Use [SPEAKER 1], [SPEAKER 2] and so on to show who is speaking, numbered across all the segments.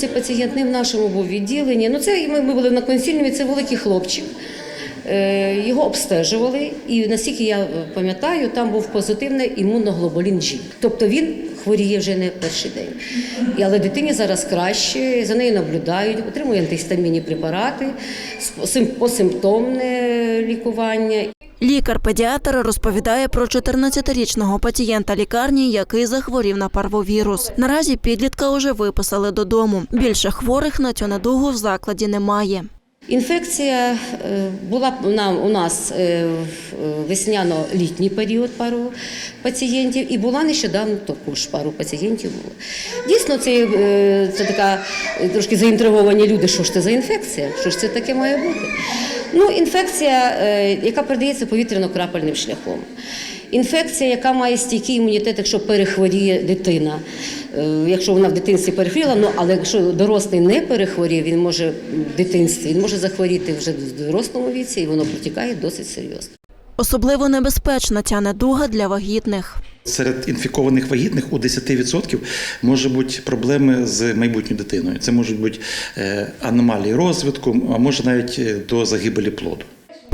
[SPEAKER 1] Цей пацієнт не в нашому був відділенні. Ну, це ми, були на консільному, це великий хлопчик. Е, Його обстежували, і наскільки я пам'ятаю, там був позитивний імуноглобулін G. Тобто він хворіє вже не перший день. Але дитині зараз краще, за нею наблюдають, отримує антигістамінні препарати, сим- посимптомне лікування.
[SPEAKER 2] Лікар-педіатр розповідає про 14-річного пацієнта лікарні, який захворів на парвовірус. Наразі підлітка уже виписали додому. Більше хворих на цю недугу в закладі немає.
[SPEAKER 1] Інфекція е, була б на- у нас е, весняно-літній період пару пацієнтів, і була нещодавно також пару пацієнтів було. Дійсно, це, е, це така трошки заінтриговані люди, що ж це за інфекція, що ж це таке має бути. Ну, інфекція, яка передається повітряно-крапельним шляхом. Інфекція, яка має стійкий імунітет, якщо перехворіє дитина. Е, Якщо вона в дитинстві перехворіла, ну але якщо дорослий не перехворів, він може в дитинстві, він може захворіти вже в дорослому віці, і воно протікає досить серйозно.
[SPEAKER 2] Особливо небезпечна ця недуга для вагітних.
[SPEAKER 3] Серед інфікованих вагітних у 10% може бути проблеми з майбутньою дитиною. Це можуть бути е, аномалії розвитку, а може навіть е, до загибелі плоду.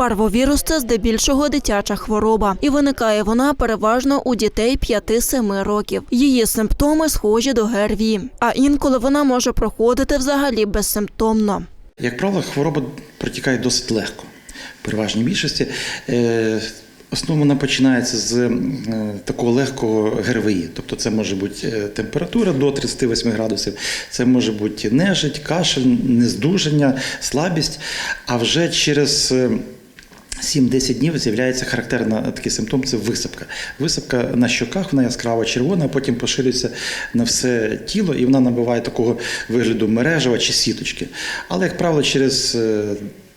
[SPEAKER 2] Парвовірус це здебільшого дитяча хвороба, і виникає вона переважно у дітей 5-7 років. Її симптоми схожі до ГРВІ, а інколи вона може проходити взагалі безсимптомно.
[SPEAKER 3] Як правило, хвороба протікає досить легко. В переважній більшості. Е, Основно вона починається з е, такого легкого ГРВІ, тобто це може бути е, температура до 38 градусів, це може бути нежить, кашель, нездужання, слабість. А вже через 7-10 днів з'являється характерна такий симптом це висипка. Висипка на щоках, вона яскраво червона, а потім поширюється на все тіло, і вона набуває такого вигляду мережева чи сіточки. Але, як правило, через е,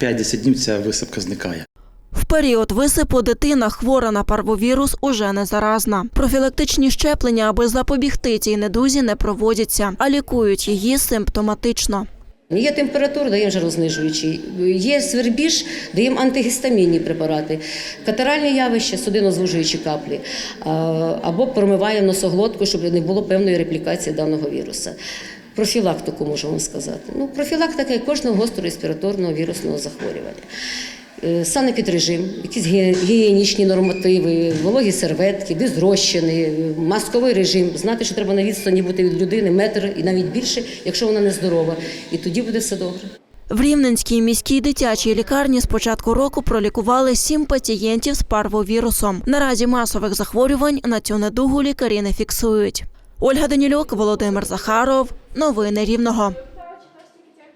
[SPEAKER 3] 5-10 днів ця висипка зникає.
[SPEAKER 2] В період висипу дитина хвора на парвовірус уже не заразна. Профілактичні щеплення, аби запобігти цій недузі, не проводяться, а лікують її симптоматично.
[SPEAKER 1] Є температура, даємо жарознижуючий. Є свербіж, даємо антигістамінні препарати. Катаральні явища, судинозвужуючі каплі. Або промиваємо носоглотку, щоб не було певної реплікації даного віруса. Профілактику можу вам сказати. Ну, профілактика кожного гострореспіраторного вірусного захворювання. Е, Санепідрежим, якісь гігієнічні нормативи, вологі серветки, дезрозчини, е, масковий режим. Знати, що треба на відстані бути від людини метр і навіть більше, якщо вона нездорова. І тоді буде все добре.
[SPEAKER 2] В Рівненській міській дитячій лікарні з початку року пролікували сім пацієнтів з парвовірусом. Наразі масових захворювань на цю недугу лікарі не фіксують. Ольга Данілюк, Володимир Захаров. Новини Рівного.